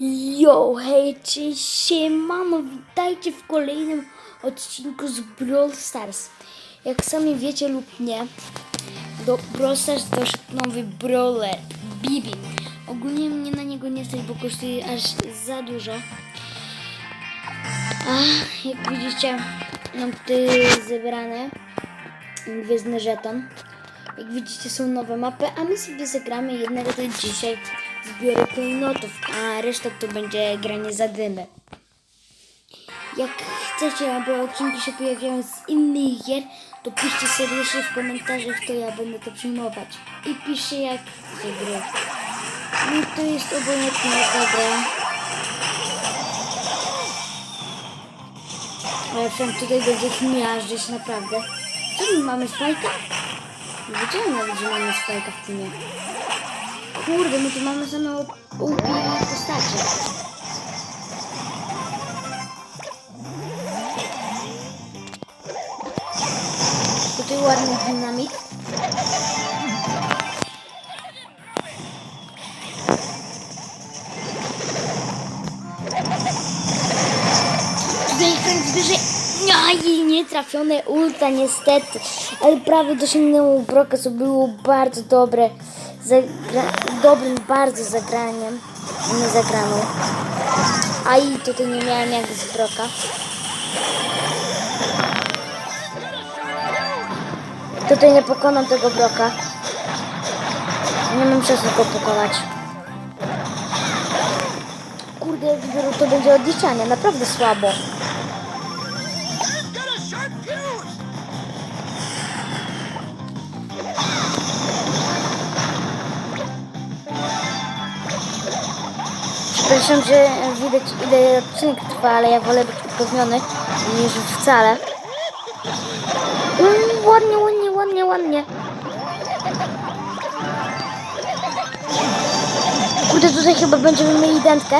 Yo, hej, cześć, siemano, witajcie w kolejnym odcinku z Brawl Stars. Jak sami wiecie lub nie, do Brawl Stars doszedł nowy brawler, Bibi. Ogólnie mnie na niego nie stać, bo kosztuje aż za dużo. A, jak widzicie, mam tutaj zebrane gwiezdny żeton. Jak widzicie są nowe mapy, a my sobie zagramy jednego to dzisiaj zbiorę klejnotów, a reszta to będzie granie za dymy. Jak chcecie, aby odcinki się pojawiały z innych gier, to piszcie serdecznie w komentarzach, to ja będę to przyjmować. I piszcie jak chcecie gry. Mi to jest obojętne jaka gra. Ale ten tutaj będzie miażdżyć naprawdę. Co my mamy spajka? Nie wiedziałem nawet, że mamy spajka w teamie. Kurde, my tu mamy same upijane postacie. Tutaj ładny dynamit. Tutaj ten zbliżej. Aj, nie trafione ulta niestety. Ale prawie dosięgnęło Broka, co było bardzo dobre. Dobrym bardzo zagraniem. Nie zagraną. A i tutaj nie miałem jak z Broka. Tutaj nie pokonam tego Broka. Nie mam czasu go pokonać. Kurde, jak zbiorę, to będzie odliczanie. Naprawdę słabo. Przepraszam, że widać ile odcinek trwa, ale ja wolę być upewniony niż wcale. Mm, ładnie, ładnie, ładnie, ładnie. Kurde, tutaj chyba będziemy mieli dętkę.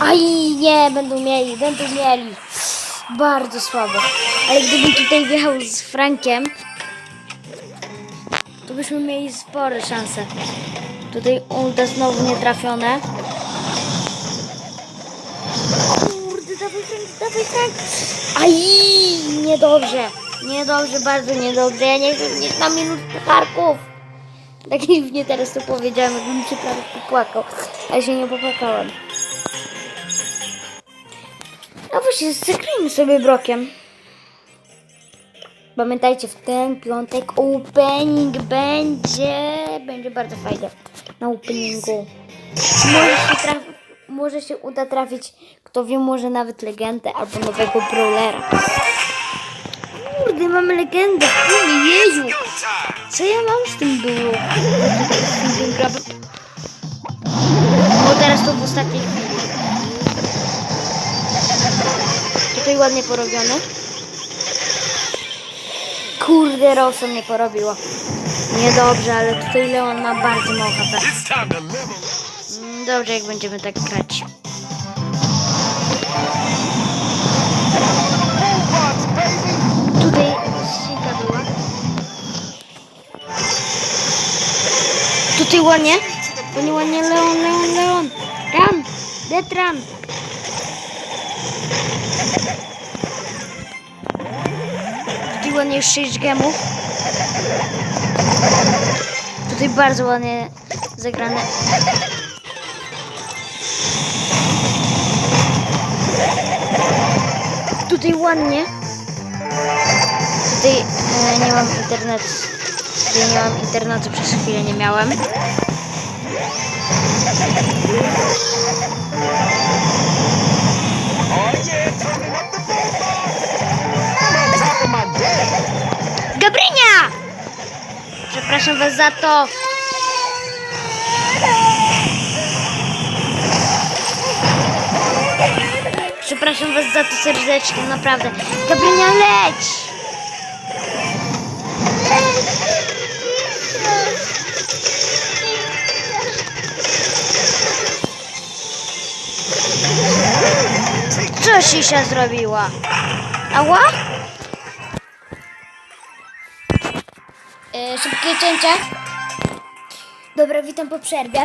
Aj, nie, będą mieli, będą mieli. Bardzo słabo. Ale gdybym tutaj wjechał z Frankiem, to byśmy mieli spore szanse. Tutaj ulta znowu nie trafione. Kurde, dawaj Frank, dawaj Frank. Aj, niedobrze. Niedobrze, bardzo niedobrze. Ja nie chcę mieć na minut pucharków. Tak dziwnie teraz to powiedziałem, jakbym się prawie popłakał. Ale się nie popłakałem. No właśnie, zagrajmy sobie brokiem. Pamiętajcie, w ten piątek opening będzie. Będzie bardzo fajnie. Na openingu. Może się, traf, może się uda trafić, kto wie, może nawet legendę albo nowego brawlera. Kurde, mamy legendę filmie, jeju! Co ja mam z tym było? Z? Bo teraz to w ostatniej chwili. Tutaj ładnie porobione. Kurde, Rosa mnie porobiło. Niedobrze, ale tutaj Leon ma bardzo mało HP. Mm, Dobrze, jak będziemy tak grać. Tutaj skrzynka była. Tutaj ładnie. Ładnie, Leon, Leon, Leon. Run! Dead run! Tutaj ładnie już 6 gemów. Tutaj bardzo ładnie zagrane. Tutaj ładnie. Tutaj e, nie mam internetu. Tutaj nie mam internetu, przez chwilę nie miałem. Przepraszam was za to. Przepraszam was za to serdecznie, naprawdę. Gabrynia, leć! Co Sisia zrobiła? Ała? E, szybkie cięcie. Dobra, witam po przerwie.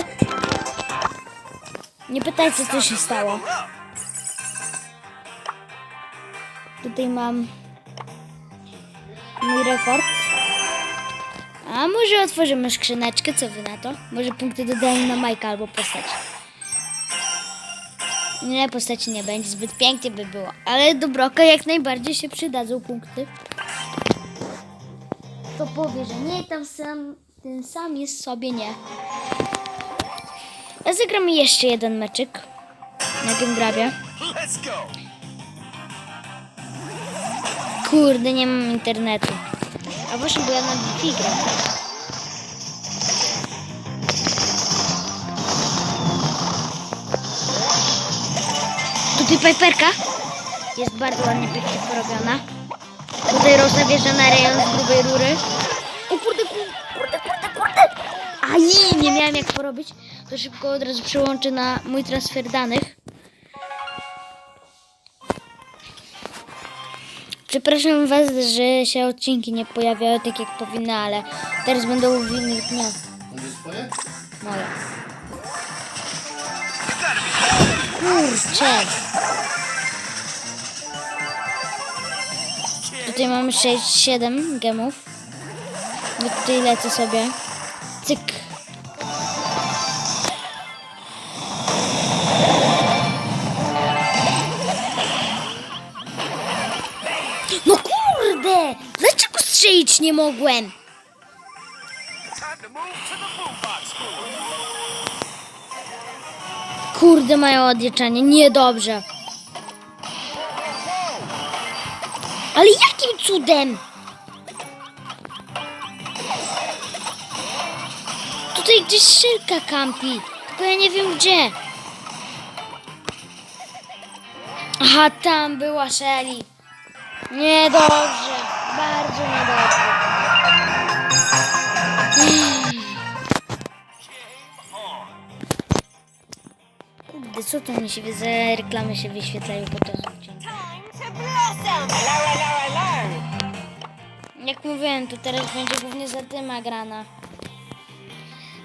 Nie pytajcie, co się stało. Tutaj mam mój rekord. A może otworzymy skrzyneczkę, co wy na to? Może punkty dodają na Majka albo postać. Nie, postaci nie będzie, zbyt pięknie by było. Ale do Broka jak najbardziej się przydadzą punkty. To powie, że nie, tam sam, ten sam jest sobie nie. A zagramy jeszcze jeden meczyk na tym grabie. Kurde, nie mam internetu. A właśnie, bo ja na Wi-Fi gram. Tutaj Piperka jest bardzo ładnie pięknie porobiona. Tutaj Rosa wjeżdża na rejon z grubej rury. O kurde, ku- kurde, kurde, kurde. Aj, nie miałem jak porobić. To szybko od razu przełączę na mój transfer danych. Przepraszam Was, że się odcinki nie pojawiają tak jak powinny, ale teraz będą w innych dniach. Moje. Kurczę. Tutaj mamy 6-7 gemów. No tutaj lecę sobie. Cyk. No kurde! Dlaczego strzelić nie mogłem? Kurde, mają odliczanie. Niedobrze. Ale jakim cudem? Tutaj gdzieś szylka kampi. Tylko ja nie wiem gdzie. Aha, tam była Shelly. Niedobrze. Bardzo niedobrze. Kurde, co to mi się za reklamy się wyświetlają po to Jak mówiłem, to teraz będzie głównie zadyma grana.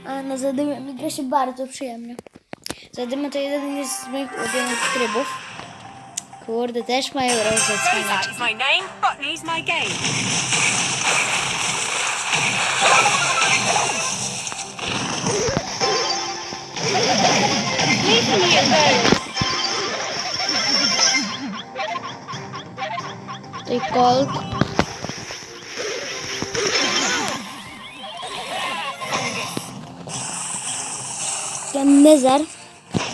A na zadymę mi gra się bardzo przyjemnie. Zadyma to jeden z moich ulubionych trybów. Kurde, też mają rozwiązania. That's my name, Botany's my game. Tutaj Colt. Ten Nezar.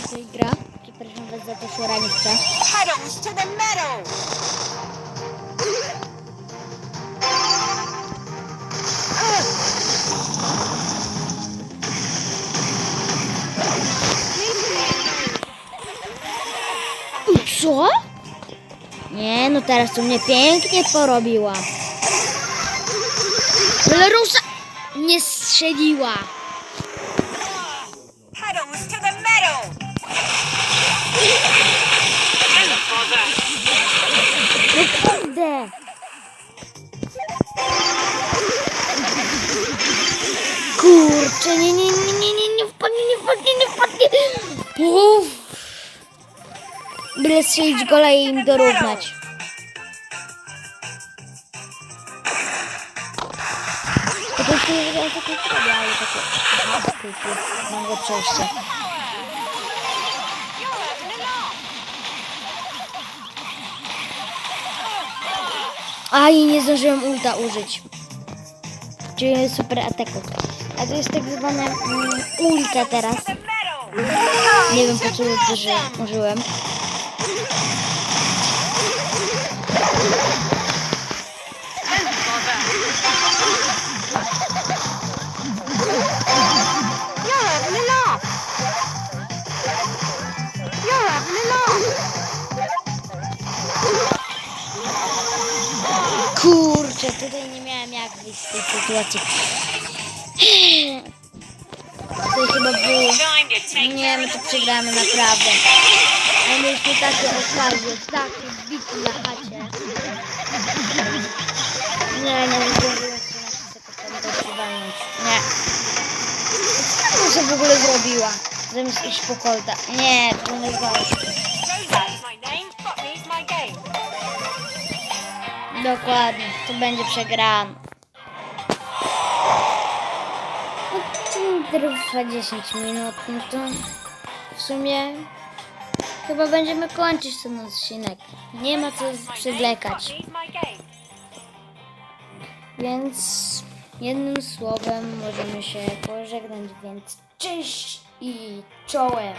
Tutaj gra. Przepraszam was za to szoraniówkę. Pedals to the metal. Co? Nie, no teraz to mnie pięknie porobiła. Ale nie strzeliła. Kurde. Kurczę, nie, nie, nie, nie, nie, nie wpadnie, nie wpadnie, nie wpadnie. Uff. Byle strzelić gola i im dorównać. To to jest nie takie zrobię, ale takie... Aha, tu jest nowe przejście. Aj, nie zdążyłem ulta użyć. Czyli super ataku. A to jest tak zwane mm, ulta teraz. Nie wiem po co użyłem. Kurczę, tutaj nie miałem jak wyjść z tej sytuacji. To chyba było... Nie, my to przegramy naprawdę. A mieliśmy takie okazje, takie bity na chacie. Nie, nie zdążyłem się na sekund do walnąć. Nie. co w ogóle zrobiła? Zamiast iść po kolta. Nie, to nie się. Dokładnie, to będzie przegrane. Odcinek trwa 10 minut, no to w sumie chyba będziemy kończyć ten odcinek. Nie ma co przywlekać. Więc jednym słowem możemy się pożegnać, więc cześć i czołem.